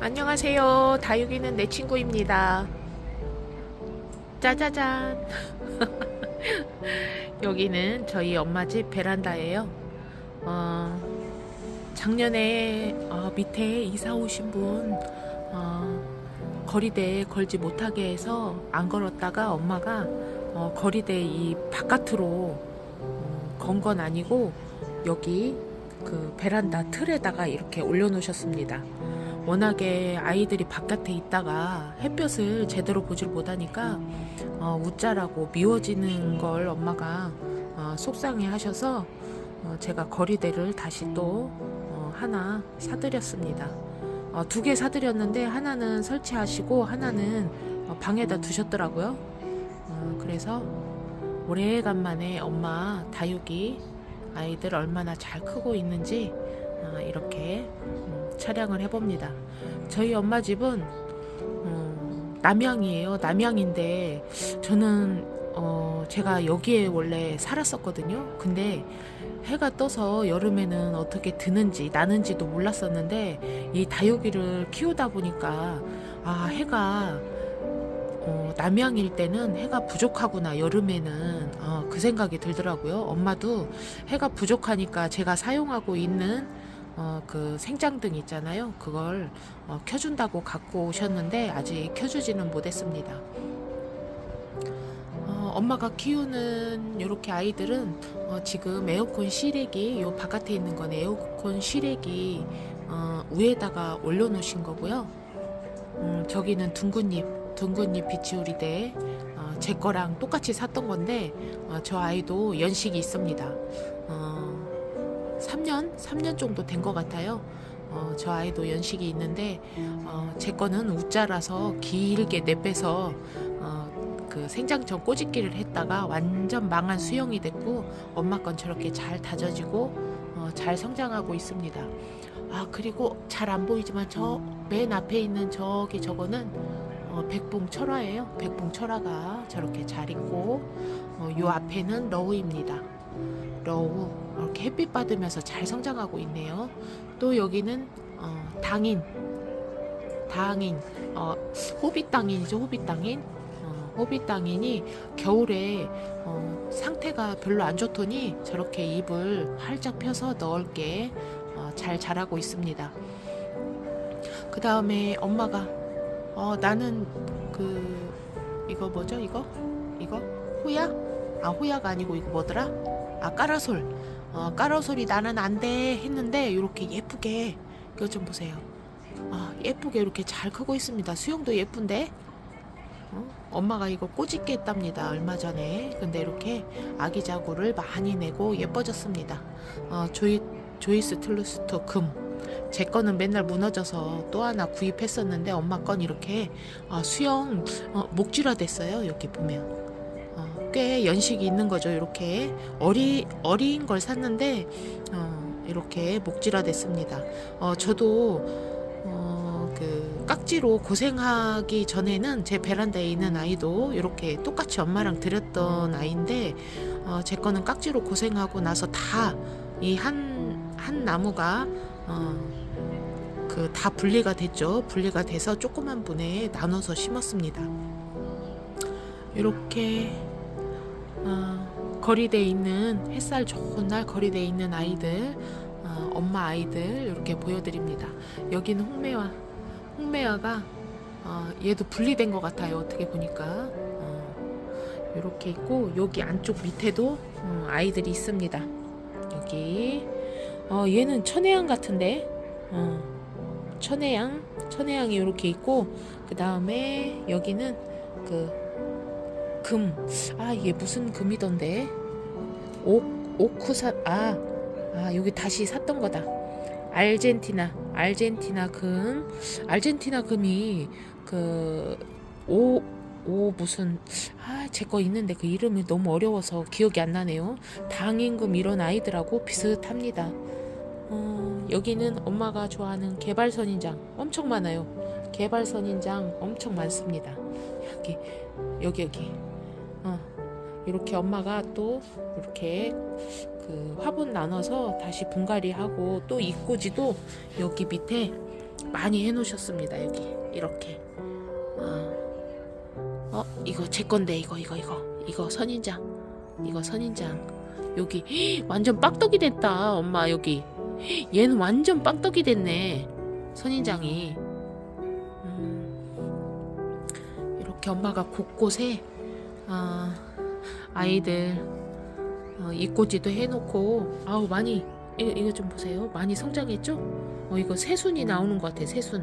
안녕하세요. 다육이는 내 친구입니다. 짜자잔. 여기는 저희 엄마 집 베란다예요. 어, 작년에 어, 밑에 이사 오신 분 어, 거리대에 걸지 못하게 해서 안 걸었다가 엄마가 어, 거리대 이 바깥으로 어, 건건 아니고 여기 그 베란다 틀에다가 이렇게 올려놓으셨습니다. 워낙에 아이들이 바깥에 있다가 햇볕을 제대로 보질 못하니까 어, 웃자라고 미워지는 걸 엄마가 어, 속상해 하셔서 어, 제가 거리대를 다시 또 어, 하나 사드렸습니다. 어, 두개 사드렸는데 하나는 설치하시고 하나는 어, 방에다 두셨더라고요. 어, 그래서 오래간만에 엄마 다육이 아이들 얼마나 잘 크고 있는지 어, 이렇게 음, 촬영을 해봅니다. 저희 엄마 집은 음, 남양이에요. 남양인데 저는 어, 제가 여기에 원래 살았었거든요. 근데 해가 떠서 여름에는 어떻게 드는지 나는지도 몰랐었는데 이 다육이를 키우다 보니까 아 해가 어, 남양일 때는 해가 부족하구나 여름에는 어, 그 생각이 들더라고요. 엄마도 해가 부족하니까 제가 사용하고 있는 어, 그 생장등 있잖아요. 그걸 어, 켜준다고 갖고 오셨는데 아직 켜주지는 못했습니다. 어, 엄마가 키우는 이렇게 아이들은 어, 지금 에어컨 실외기 요 바깥에 있는 건 에어컨 실외기 어, 위에다가 올려놓으신 거고요. 음, 저기는 둥근잎 둥근잎 비치우리대 어, 제 거랑 똑같이 샀던 건데 어, 저 아이도 연식이 있습니다. 어, 3년 3년 정도 된 것 같아요. 어, 저 아이도 연식이 있는데 어, 제 거는 우짜라서 길게 내빼서 어, 그 생장청 꼬집기를 했다가 완전 망한 수영이 됐고 엄마 건 저렇게 잘 다져지고 어, 잘 성장하고 있습니다. 아 그리고 잘 안 보이지만 저 맨 앞에 있는 저기 저거는 어, 백봉 철화예요. 백봉 철화가 저렇게 잘 있고 어, 요 앞에는 러우입니다. 러우 이렇게 햇빛 받으면서 잘 성장하고 있네요. 또 여기는 어, 당인, 당인, 어, 호빗 당인이죠. 호빗 당인. 어, 호빗 당인이 겨울에 어, 상태가 별로 안 좋더니 저렇게 잎을 활짝 펴서 넓게 어, 잘 자라고 있습니다. 그 다음에 엄마가 어, 나는 그 이거 뭐죠 이거? 이거? 호야? 아 호야가 아니고 이거 뭐더라? 아 까라솔. 어, 까라솔이 나는 안 돼 했는데 이렇게 예쁘게 이거 좀 보세요. 아 예쁘게 이렇게 잘 크고 있습니다. 수영도 예쁜데? 어? 엄마가 이거 꼬집게 했답니다 얼마 전에. 근데 이렇게 아기 자구를 많이 내고 예뻐졌습니다. 어, 조이 조이스 틀루스토 금 제 거는 맨날 무너져서 또 하나 구입했었는데 엄마 건 이렇게 어, 수영 어, 목줄화 됐어요. 여기 보면 어, 꽤 연식이 있는 거죠. 이렇게 어리 어린 걸 샀는데 어, 이렇게 목줄화 됐습니다. 어, 저도 어, 그 깍지로 고생하기 전에는 제 베란다에 있는 아이도 이렇게 똑같이 엄마랑 드렸던 아이인데 어, 제 거는 깍지로 고생하고 나서 다 이 한한 나무가 어, 그 다 분리가 됐죠. 분리가 돼서 조그만 분에 나눠서 심었습니다. 이렇게 어, 거리대에 있는 햇살 좋은 날 거리대에 있는 아이들, 어, 엄마 아이들 이렇게 보여드립니다. 여기는 홍매화, 홍매화가 어, 얘도 분리된 것 같아요. 어떻게 보니까 어, 이렇게 있고 여기 안쪽 밑에도 어, 아이들이 있습니다. 여기 어, 얘는 천혜향 같은데? 어, 천혜향? 천혜향이 이렇게 있고 그 다음에 여기는 그 금. 아 이게 무슨 금이던데? 오 오쿠사 아, 아 여기 다시 샀던 거다. 알젠티나 알젠티나 금. 알젠티나 금이 그 오 오 무슨 아 제 거 있는데 그 이름이 너무 어려워서 기억이 안 나네요. 당임금 이런 아이들하고 비슷합니다. 어, 여기는 엄마가 좋아하는 개발 선인장 엄청 많아요. 개발 선인장 엄청 많습니다. 여기 여기 여기. 어, 이렇게 엄마가 또 이렇게 그 화분 나눠서 다시 분갈이 하고 또 입꽂이도 여기 밑에 많이 해놓으셨습니다. 여기 이렇게. 어, 어 이거 제 건데 이거 이거 이거. 이거 선인장. 이거 선인장. 여기 완전 빡떡이 됐다 엄마 여기 얘는 완전 빡떡이 됐네 선인장이. 음, 이렇게 엄마가 곳곳에 아, 아이들 어, 입꼬지도 해놓고 아우 많이 이거, 이거 좀 보세요. 많이 성장했죠? 어 이거 새순이 나오는 것 같아 새순.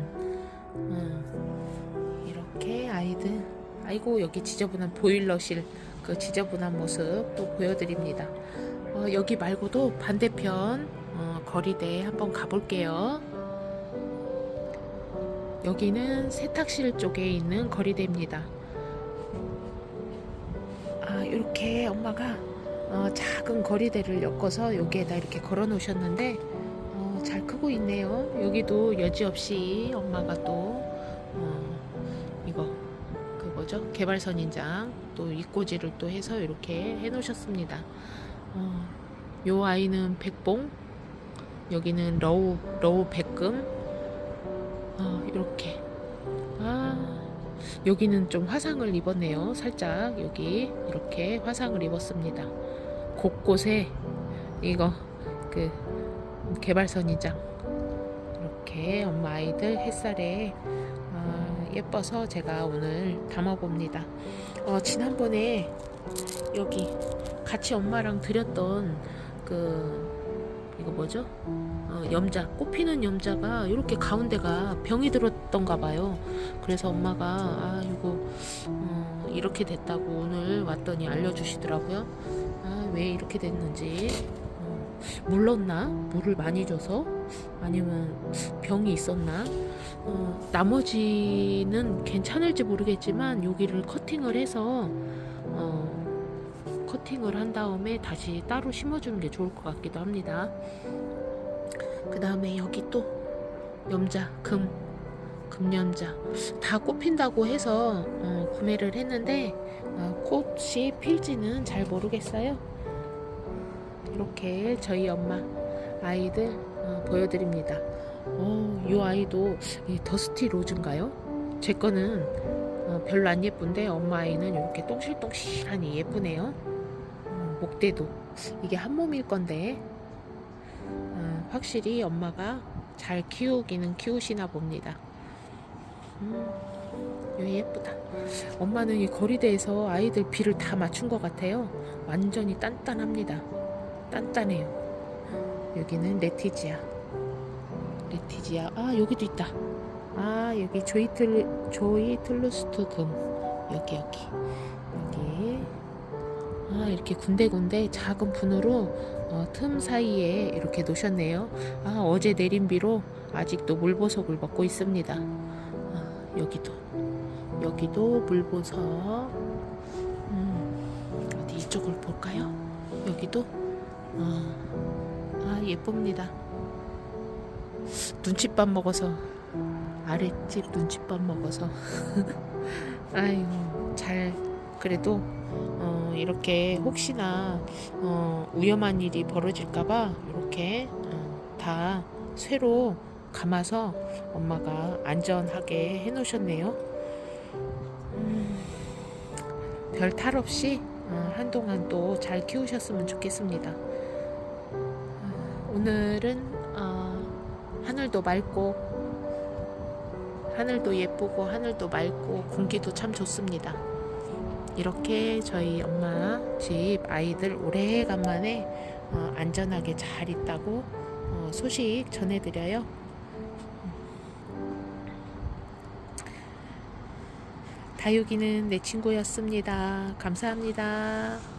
음, 이렇게 아이들 아이고 여기 지저분한 보일러실 그 지저분한 모습 또 보여드립니다. 어, 여기 말고도 반대편 어, 거리대 한번 가볼게요 여기는 세탁실 쪽에 있는 거리대입니다 아 이렇게 엄마가 어, 작은 거리대를 엮어서 여기에다 이렇게 걸어 놓으셨는데 어, 잘 크고 있네요. 여기도 여지없이 엄마가 또 어, 이거 그 뭐죠 개발선 인장 또 입꼬지를 또 해서 이렇게 해 놓으셨습니다. 어, 요 아이는 백봉 여기는 러우 러우 백금 어, 이렇게 아 여기는 좀 화상을 입었네요. 살짝 여기 이렇게 화상을 입었습니다. 곳곳에 이거 그 개발선이장 이렇게 엄마 아이들 햇살에 아, 예뻐서 제가 오늘 담아봅니다. 어, 지난번에 여기 같이 엄마랑 드렸던 그 이거 뭐죠? 어, 염자 꽃 피는 염자가 이렇게 가운데가 병이 들었던가 봐요. 그래서 엄마가 아 이거 어, 이렇게 됐다고 오늘 왔더니 알려주시더라고요. 아 왜 이렇게 됐는지 어, 물렀나? 물을 많이 줘서 아니면 병이 있었나? 어, 나머지는 괜찮을지 모르겠지만 여기를 커팅을 해서 어, 커팅을 한 다음에 다시 따로 심어주는 게 좋을 것 같기도 합니다. 그 다음에 여기 또 염자, 금, 금염자 다 꽃핀다고 해서 어, 구매를 했는데 어, 꽃이 필지는 잘 모르겠어요. 이렇게 저희 엄마 아이들 어, 보여드립니다. 어, 이 아이도 이 더스티 로즈인가요? 제 거는 어, 별로 안 예쁜데 엄마 아이는 이렇게 똥실똥실하니 예쁘네요. 어, 목대도 이게 한 몸일 건데 어, 확실히 엄마가 잘 키우기는 키우시나 봅니다. 음, 예쁘다. 엄마는 이 거리대에서 아이들 비를 다 맞춘 것 같아요. 완전히 단단합니다. 단단해요. 여기는 레티지아. 레티지아. 아, 여기도 있다. 아, 여기 조이틀, 조이틀루스트 금. 여기. 여기. 아, 이렇게 군데군데 작은 분으로 어, 틈 사이에 이렇게 놓으셨네요. 아, 어제 내린 비로 아직도 물보석을 먹고 있습니다. 아, 여기도. 여기도 물보석. 음, 어디 이쪽을 볼까요? 여기도. 아, 아 예쁩니다. 눈칫밥 먹어서 아랫집 눈칫밥 먹어서 아유 잘 그래도 어, 이렇게 혹시나 어, 위험한 일이 벌어질까봐 이렇게 어, 다 쇠로 감아서 엄마가 안전하게 해놓으셨네요. 음, 별탈 없이 어, 한동안 또 잘 키우셨으면 좋겠습니다. 어, 오늘은 어, 하늘도 맑고 하늘도 예쁘고 하늘도 맑고 공기도 참 좋습니다. 이렇게 저희 엄마 집 아이들 오래간만에 어, 안전하게 잘 있다고 어, 소식 전해드려요. 다육이는 내 친구였습니다. 감사합니다.